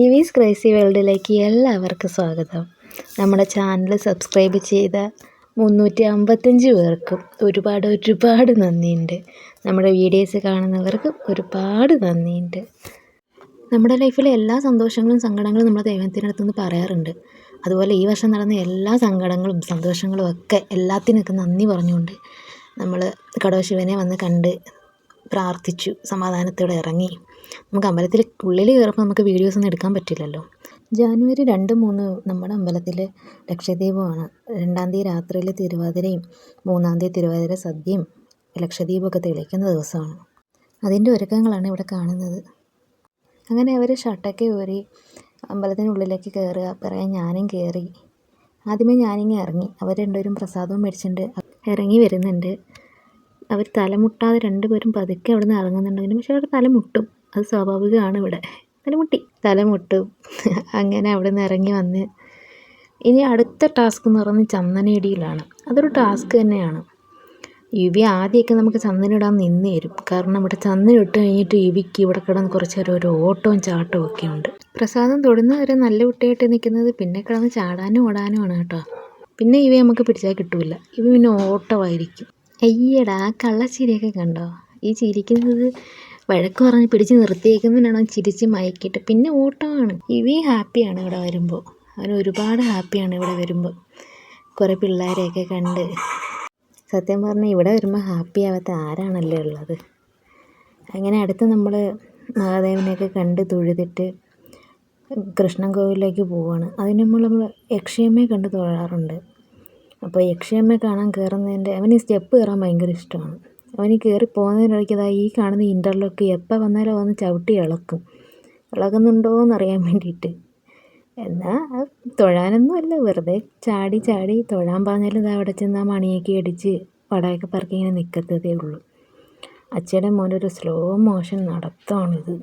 ഇവീസ് crazy വേൾഡിലേക്ക് എല്ലാവർക്കും സ്വാഗതം. നമ്മുടെ ചാനൽ സബ്സ്ക്രൈബ് ചെയ്ത മുന്നൂറ്റി അമ്പത്തഞ്ച് പേർക്കും ഒരുപാട് ഒരുപാട് നന്ദിയുണ്ട്. നമ്മുടെ വീഡിയോസ് കാണുന്നവർക്കും ഒരുപാട് നന്ദിയുണ്ട്. നമ്മുടെ ലൈഫിലെ എല്ലാ സന്തോഷങ്ങളും സങ്കടങ്ങളും നമ്മൾ ദൈവത്തിനടുത്തുനിന്ന് പറയാറുണ്ട്. അതുപോലെ ഈ വർഷം നടന്ന എല്ലാ സങ്കടങ്ങളും സന്തോഷങ്ങളും ഒക്കെ എല്ലാത്തിനൊക്കെ നന്ദി പറഞ്ഞുകൊണ്ട് നമ്മൾ കടവശിവനെ വന്ന് കണ്ട് പ്രാർത്ഥിച്ചു സമാധാനത്തോടെ ഇറങ്ങി. നമുക്ക് അമ്പലത്തിൽ ഉള്ളിൽ കയറുമ്പോൾ നമുക്ക് വീഡിയോസ് ഒന്നും എടുക്കാൻ പറ്റില്ലല്ലോ. ജാനുവരി രണ്ട് മൂന്ന് നമ്മുടെ അമ്പലത്തിൽ ലക്ഷദ്വീപമാണ്. രണ്ടാം തീയതി രാത്രിയിൽ തിരുവാതിരയും മൂന്നാം തീയതി തിരുവാതിര സദ്യയും ലക്ഷദ്വീപൊക്കെ തെളിയിക്കുന്ന ദിവസമാണ്. അതിന്റെ ഒരുക്കങ്ങളാണ് ഇവിടെ കാണുന്നത്. അങ്ങനെ അവർ ഷർട്ടൊക്കെ ഊരി അമ്പലത്തിനുള്ളിലേക്ക് കയറുക പറയാൻ ഞാനും കയറി ആദ്യമേ ഞാനിങ്ങനെ ഇറങ്ങി. അവർ രണ്ടുപേരും പ്രസാദവും മേടിച്ചിട്ടുണ്ട്. ഇറങ്ങി വരുന്നുണ്ട്. അവർ തലമുട്ടാതെ രണ്ടുപേരും പതുക്കെ അവിടെ നിന്ന് ഇറങ്ങുന്നുണ്ടെങ്കിലും പക്ഷേ അവർ തലമുട്ടും. അത് സ്വാഭാവികമാണ് ഇവിടെ. തലമുട്ടി തലമുട്ടും അങ്ങനെ അവിടെ നിന്ന് ഇറങ്ങി വന്ന്. ഇനി അടുത്ത ടാസ്ക് എന്ന് പറയുന്നത് ചന്ദനയിടിയിലാണ്. അതൊരു ടാസ്ക് തന്നെയാണ്. യുവി ആദ്യമൊക്കെ നമുക്ക് ചന്ദനിടാൻ നിന്ന് തരും. കാരണം ഇവിടെ ചന്ദനം ഇട്ട് കഴിഞ്ഞിട്ട് യുവിക്ക് ഇവിടെ കിടന്ന് കുറച്ച് നേരം ഒരു ഓട്ടവും ചാട്ടവും ഒക്കെ ഉണ്ട്. പ്രസാദം തൊടുന്നവരെ നല്ല കുട്ടിയായിട്ട് നിൽക്കുന്നത് പിന്നെ കിടന്ന് ചാടാനും ആണ് കേട്ടോ. പിന്നെ ഇവ നമുക്ക് പിടിച്ചാൽ കിട്ടൂല. ഇവ പിന്നെ ഓട്ടമായിരിക്കും. അയ്യടാ ആ കള്ളച്ചിരിയൊക്കെ കണ്ടോ? ഈ ചിരിക്കുന്നത് വഴക്ക് പറഞ്ഞ് പിടിച്ച് നിർത്തിയേക്കുന്നതിനാണ് ചിരിച്ച് മയക്കിയിട്ട്. പിന്നെ ഓട്ടമാണ്. ഇവയും ഹാപ്പിയാണ് ഇവിടെ വരുമ്പോൾ അവൻ ഒരുപാട് ഹാപ്പിയാണ് ഇവിടെ വരുമ്പോൾ കുറേ പിള്ളേരെയൊക്കെ കണ്ട്. സത്യം പറഞ്ഞാൽ ഇവിടെ വരുമ്പോൾ ഹാപ്പി ആവാത്ത ആരാണല്ലേ ഉള്ളത്? അങ്ങനെ അടുത്ത് നമ്മൾ മഹാദേവനെയൊക്കെ കണ്ട് തൊഴുതിട്ട് കൃഷ്ണൻ കോവിലേക്ക് പോവുകയാണ് അതിന് നമ്മൾ നമ്മൾ യക്ഷിയമ്മയെ കണ്ട് തൊഴാറുണ്ട്. അപ്പോൾ യക്ഷിയമ്മയെ കാണാൻ കയറുന്നതിന്റെ അവന് സ്റ്റെപ്പ് കയറാൻ ഭയങ്കര ഇഷ്ടമാണ്. അവന് കയറി പോകുന്നതിനിടയ്ക്ക് ഈ കാണുന്ന ഇന്റർലോക്ക് എപ്പോൾ വന്നാലും വന്ന് ചവിട്ടി ഇളക്കും. ഇളകുന്നുണ്ടോയെന്ന് അറിയാൻ വേണ്ടിയിട്ട് എന്നാൽ തൊഴാനൊന്നും അല്ല വെറുതെ ചാടി ചാടി തൊഴാൻ പറഞ്ഞാലും ഇതാ അവിടെ ചെന്ന് ആ മണിയൊക്കെ അടിച്ച് പടയൊക്കെ പറക്കി ഇങ്ങനെ നിൽക്കത്തതേ ഉള്ളൂ. അച്ഛയുടെ മോന്റെ ഒരു സ്ലോ മോഷൻ നടത്തമാണിത്.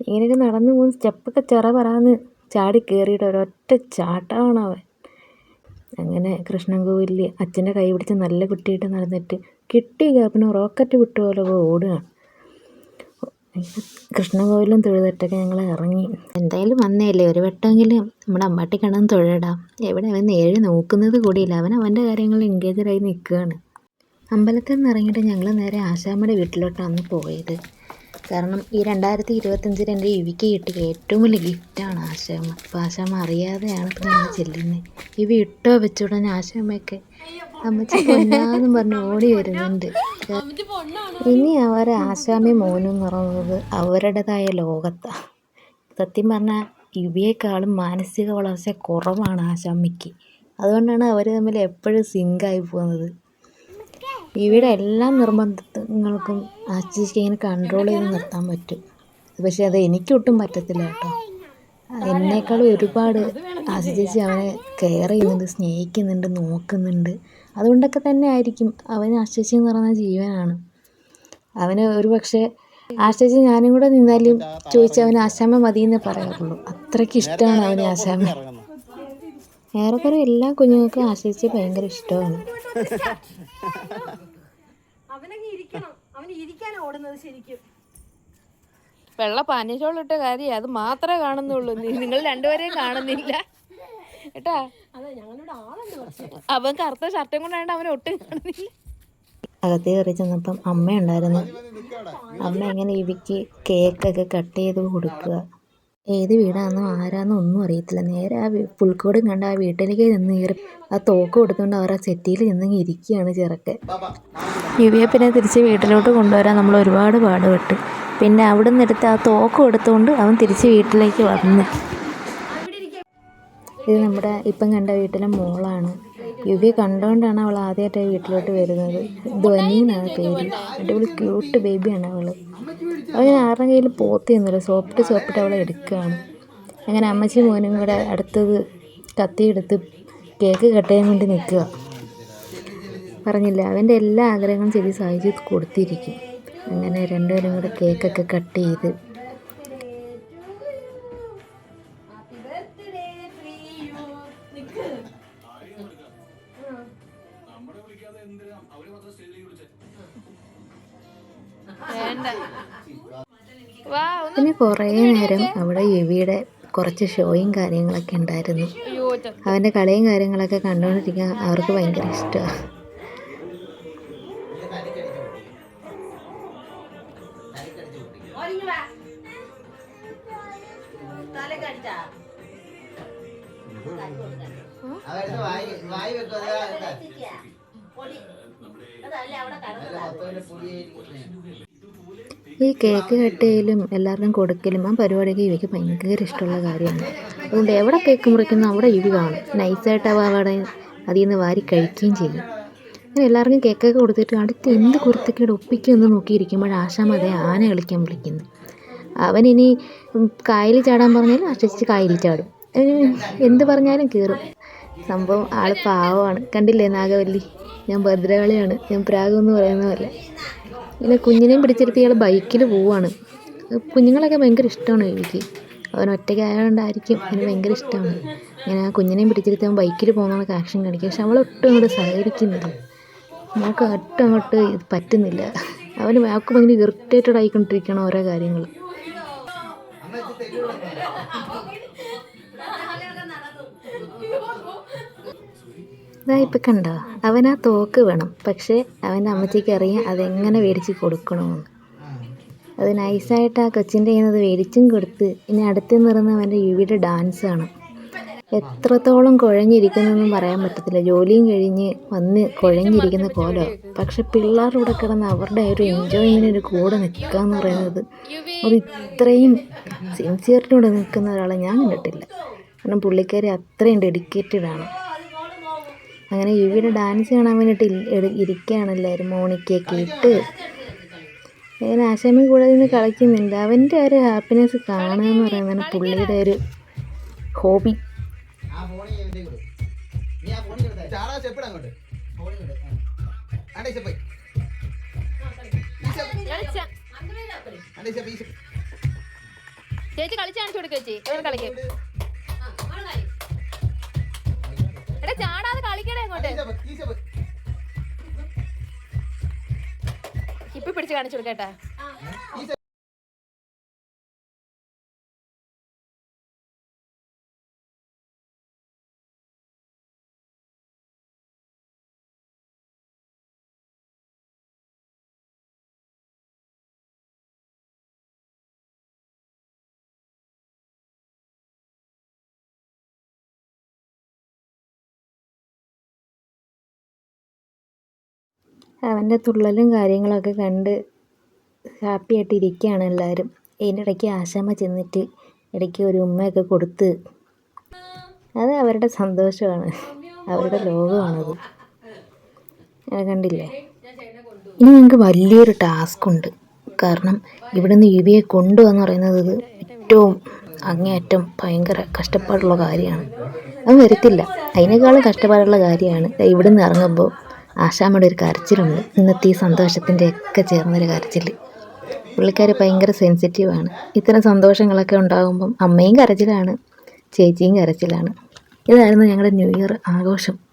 ഇങ്ങനെയൊക്കെ നടന്നു പോകുന്ന സ്റ്റെപ്പൊക്കെ ചെറ പറയാന്ന് ചാടി കയറിയിട്ട് ഒരൊറ്റ ചാട്ടമാണ് അവൻ. അങ്ങനെ കൃഷ്ണൻ കോവിലിൽ അച്ഛന്റെ കൈ പിടിച്ച് നല്ല കുട്ടിയായിട്ട് നടന്നിട്ട് കിട്ടിയ ഗ്യാപ്പിന് റോക്കറ്റ് വിട്ട പോലെ ഓടുകയാണ് കൃഷ്ണകോവിലും തൊഴുതട്ടൊക്കെ ഞങ്ങൾ ഇറങ്ങി. എന്തായാലും വന്നേല്ലേ? ഒരു വട്ടമെങ്കിലും നമ്മുടെ അമ്മാട്ടി കണ്ണം തൊഴടാം. എവിടെ അവൻ നേരെ നോക്കുന്നത് കൂടിയില്ല. അവൻ അവന്റെ കാര്യങ്ങളിൽ എൻഗേജറായി നിൽക്കുകയാണ്. അമ്പലത്തിൽ നിന്ന് ഇറങ്ങിയിട്ട് ഞങ്ങൾ നേരെ ആശാമ്മയുടെ വീട്ടിലോട്ടാണ് പോയത്. കാരണം ഈ രണ്ടായിരത്തി ഇരുപത്തഞ്ചിൽ എന്റെ ഇവിക്ക് കിട്ടിയ ഏറ്റവും വലിയ ഗിഫ്റ്റാണ് ആശാമ്മ. അപ്പോൾ ആശാമ്മ അറിയാതെയാണ് ഇപ്പം ഞങ്ങൾ ചെല്ലുന്നത് ഇവ ഇട്ടോ വെച്ചുടനെ ആശാമ്മയൊക്കെ അമ്മച്ചി പൊന്നാന്നും പറഞ്ഞ് ഓടി വരുന്നുണ്ട്. ഇനി അവർ ആശാമി മോനും പറയുന്നത് അവരുടേതായ ലോകത്താണ് സത്യം പറഞ്ഞാൽ ഇവയേക്കാളും മാനസിക വളർച്ച കുറവാണ് ആശാമ്മയ്ക്ക്. അതുകൊണ്ടാണ് അവർ തമ്മിൽ എപ്പോഴും സിങ്കായി പോകുന്നത്. ഇവയുടെ എല്ലാ നിർബന്ധങ്ങൾക്കും ആശിക്ക് ഇങ്ങനെ കൺട്രോൾ ചെയ്ത് നിർത്താൻ പറ്റും. പക്ഷെ അത് എനിക്കൊട്ടും പറ്റത്തില്ല കേട്ടോ. എന്നേക്കാളും ഒരുപാട് ആശി അവനെ കെയർ ചെയ്യുന്നുണ്ട് സ്നേഹിക്കുന്നുണ്ട് നോക്കുന്നുണ്ട്. അതുകൊണ്ടൊക്കെ തന്നെ ആയിരിക്കും അവന് ആശേച്ചി എന്ന് പറയുന്ന ജീവനാണ്. അവന് ഒരു പക്ഷേ ആശേച്ചി ഞാനും കൂടെ നിന്നാലും ചോദിച്ചാൽ അവന് ആശാമ്മ മതി എന്നേ പറയാറുള്ളൂ. അത്രയ്ക്ക് ഇഷ്ടമാണ് അവന് ആശാമ്മ. ഏറെക്കുറെ എല്ലാ കുഞ്ഞുങ്ങൾക്കും ആശ്രയിച്ച് ഭയങ്കര ഇഷ്ടമാണ്. വെള്ള പാനീച്ചോളിട്ട കാര്യം അത് മാത്രമേ കാണുന്നുള്ളൂ. നി- നിങ്ങൾ രണ്ടുപേരെയും കാണുന്നില്ല. കേട്ടാ? അവൻ കറുത്ത ഷർട്ടും കൊണ്ടാണ്ട് അവൻ ഒട്ടും കാണുന്നില്ല. അകത്ത് കയറി ചെന്നപ്പം അമ്മയുണ്ടായിരുന്നു. അമ്മ ഇങ്ങനെ ഇവയ്ക്ക് കേക്കൊക്കെ കട്ട് ചെയ്ത് കൊടുക്കുക. ഏത് വീടാണെന്നോ ആരാന്നോ ഒന്നും അറിയത്തില്ല. നേരെ ആ പുൽക്കൂടും കണ്ട് ആ വീട്ടിലേക്ക് നിന്ന് കയറി ആ തോക്ക് കൊടുത്തുകൊണ്ട് അവർ ആ സെറ്റിയിൽ നിന്ന് ഇരിക്കുകയാണ് ചെറുക്കൻ. യുവിയെ പിന്നെ തിരിച്ച് വീട്ടിലോട്ട് കൊണ്ടുവരാൻ നമ്മൾ ഒരുപാട് പാടുപെട്ട്. പിന്നെ അവിടെ നിന്ന് എടുത്ത് ആ തോക്ക് കൊടുത്തുകൊണ്ട് അവൻ തിരിച്ച് വീട്ടിലേക്ക് വന്നു. ഇത് നമ്മുടെ ഇപ്പം കണ്ട വീട്ടിലെ മോളാണ്. യുവിയെ കണ്ടുകൊണ്ടാണ് അവൾ ആദ്യമായിട്ട് വീട്ടിലോട്ട് വരുന്നത്. ധ്വനി എന്നാണ് പേര്. അടിപൊളി ക്യൂട്ട് ബേബിയാണ് അവൾ അവൾ ആരുടെ കയ്യിൽ പോത്തിയൊന്നുമില്ല സോപ്പിട്ട് സോപ്പിട്ട് അവളെ എടുക്കുകയാണ്. അങ്ങനെ അമ്മച്ചി മോനും കൂടെ അടുത്തത് കത്തിയെടുത്ത് കേക്ക് കട്ട് ചെയ്യാൻ വേണ്ടി നിൽക്കുക. പറഞ്ഞില്ല അവന്റെ എല്ലാ ആഗ്രഹങ്ങളും ചെറിയ സാധിച്ച് കൊടുത്തിരിക്കും. അങ്ങനെ രണ്ടുപേരും കൂടെ കേക്കൊക്കെ കട്ട് ചെയ്ത് പിന്നെ കുറേ നേരം അവിടെ യുവിയുടെ കുറച്ച് ഷോയും കാര്യങ്ങളൊക്കെ ഉണ്ടായിരുന്നു. അവന്റെ കളിയും കാര്യങ്ങളൊക്കെ കണ്ടുകൊണ്ടിരിക്കാൻ അവർക്ക് ഭയങ്കര ഇഷ്ടമാണ് വായി വായി വെക്കും ഈ കേക്ക് കട്ട് ചെയ്യലും എല്ലാവർക്കും കൊടുക്കലും ആ പരിപാടിയൊക്കെ ഇവയ്ക്ക് ഭയങ്കര ഇഷ്ടമുള്ള കാര്യമാണ്. അതുകൊണ്ട് എവിടെ കേക്ക് മുറിക്കുന്നു അവിടെ ഇവി കാണും. നൈസായിട്ട് അവ അവിടെ അതിൽ നിന്ന് വാരി കഴിക്കുകയും ചെയ്യും. അങ്ങനെ എല്ലാവർക്കും കേക്കൊക്കെ കൊടുത്തിട്ട് അടുത്ത് എന്ത് കുരുത്തക്കേട് ഒപ്പിക്കുമെന്ന് നോക്കിയിരിക്കുമ്പോൾ ആശാമ അതേ ആന കളിക്കാൻ വിളിക്കുന്നു. അവനിനി കായലിൽ ചാടാൻ പറഞ്ഞാലും ആശ്വസിച്ച് കായലിൽ ചാടും. അവന് എന്ത് പറഞ്ഞാലും കയറും സംഭവം ആൾ പാവമാണ്. കണ്ടില്ലേ നാഗവല്ലി? ഞാൻ ഭദ്രകാളിയാണ്. ഞാൻ പ്രാഗെന്ന് എന്ന് പറയുന്നതല്ല പിന്നെ കുഞ്ഞിനെയും പിടിച്ചിരുത്തി ഇയാൾ ബൈക്കിൽ പോവാണ്. കുഞ്ഞുങ്ങളൊക്കെ ഭയങ്കര ഇഷ്ടമാണ് എനിക്ക്. അവൻ ഒറ്റയ്ക്ക് ആയതുകൊണ്ടായിരിക്കും അവന് ഭയങ്കര ഇഷ്ടമാണ്. ഇങ്ങനെ കുഞ്ഞിനെയും പിടിച്ചിരുത്തി അവൻ ബൈക്കിൽ പോകുന്ന ആക്ഷൻ കാണിക്കും പക്ഷെ അവൾ ഒട്ടും അങ്ങോട്ട് സഹകരിക്കുന്നില്ല. നമുക്ക് ഒട്ടും അങ്ങോട്ട് ഇത് പറ്റുന്നില്ല. അവന് അവൾക്ക് ഭയങ്കര ഇറിറ്റേറ്റഡ് ആയിക്കൊണ്ടിരിക്കണം ഓരോ കാര്യങ്ങൾ ഇതാ കണ്ടോ? അവൻ ആ തോക്ക് വേണം. പക്ഷേ അവന്റെ അമ്മച്ചിക്ക് അറിയാം അതെങ്ങനെ മേടിച്ച് കൊടുക്കണമെന്ന് അത് നൈസായിട്ട് ആ കൊച്ചിന്റെ കയ്യിൽ നിന്ന് മേടിച്ചും കൊടുത്ത് ഇനി അടുത്ത് നിറന്ന് അവന്റെ യുവിയുടെ ഡാൻസ് ആണ്. എത്രത്തോളം കുഴഞ്ഞിരിക്കുന്നതെന്നും പറയാൻ പറ്റത്തില്ല. ജോലിയും കഴിഞ്ഞ് വന്ന് കുഴഞ്ഞിരിക്കുന്ന കോലോ പക്ഷെ പിള്ളേരുടെ കൂടെ കിടന്ന് അവരുടെ ഒരു എൻജോയ്മെന്റിന് കൂടെ നിൽക്കുക എന്ന് പറയുന്നത് അത് ഇത്രയും സിൻസിയറിനോടെ നിൽക്കുന്ന ഒരാളെ ഞാൻ കണ്ടിട്ടില്ല. കാരണം പുള്ളിക്കാരി അത്രയും ഡെഡിക്കേറ്റഡ് ആണ്. അങ്ങനെ യുവിയുടെ ഡാൻസ് കാണാൻ വേണ്ടിയിട്ട് ഇരിക്കുകയാണ് എല്ലാവരും മോണിക്കൊക്കെ ഇട്ട് അങ്ങനെ ആശാമി കൂടെ നിന്ന് കളിക്കുന്നുണ്ട്. അവന്റെ ഒരു ഹാപ്പിനെസ് കാണുക എന്ന് പറയുന്നതാണ് പുള്ളിയുടെ ഒരു ഹോബി. ചേച്ചി കളിച്ച് കാണിച്ചു കൊടുക്കുക ചേച്ചി. കളിക്കും. എടാ ചാടാതെ കളിക്കടേ അങ്ങോട്ട്. ഇപ്പൊ പിടിച്ച് കാണിച്ചു കൊടുക്കട്ടാ അവന്റെ തുള്ളലും കാര്യങ്ങളൊക്കെ കണ്ട് ഹാപ്പി ആയിട്ട് ഇരിക്കുകയാണ് എല്ലാവരും. അതിന്റെ ഇടയ്ക്ക് ആശാമ്മ ചെന്നിട്ട് ഇടയ്ക്ക് ഒരു ഉമ്മയൊക്കെ കൊടുത്ത് അത് അവരുടെ സന്തോഷമാണ്. അവരുടെ ലോകമാണത്. അത് കണ്ടില്ലേ? ഇനി ഞങ്ങൾക്ക് വലിയൊരു ടാസ്ക് ഉണ്ട്. കാരണം ഇവിടുന്ന് യുവിയെ കൊണ്ടുവന്ന് പറയുന്നത് ഏറ്റവും അങ്ങേയറ്റം ഭയങ്കര കഷ്ടപ്പാടുള്ള കാര്യമാണ്. അത് വരത്തില്ല. അതിനേക്കാളും കഷ്ടപ്പാടുള്ള കാര്യമാണ്. ഇവിടെ ഇവിടുന്ന് ഇറങ്ങുമ്പോൾ ആശാമ്മയുടെ ഒരു കരച്ചിലുണ്ട്. ഇന്നത്തെ ഈ സന്തോഷത്തിന്റെ ഒക്കെ ചേർന്നൊരു കരച്ചിൽ പുള്ളിക്കാർ ഭയങ്കര സെൻസിറ്റീവാണ്. ഇത്തരം സന്തോഷങ്ങളൊക്കെ ഉണ്ടാകുമ്പം അമ്മയും കരച്ചിലാണ് ചേച്ചിയും കരച്ചിലാണ്. ഇതായിരുന്നു ഞങ്ങളുടെ ന്യൂ ഇയർ ആഘോഷം.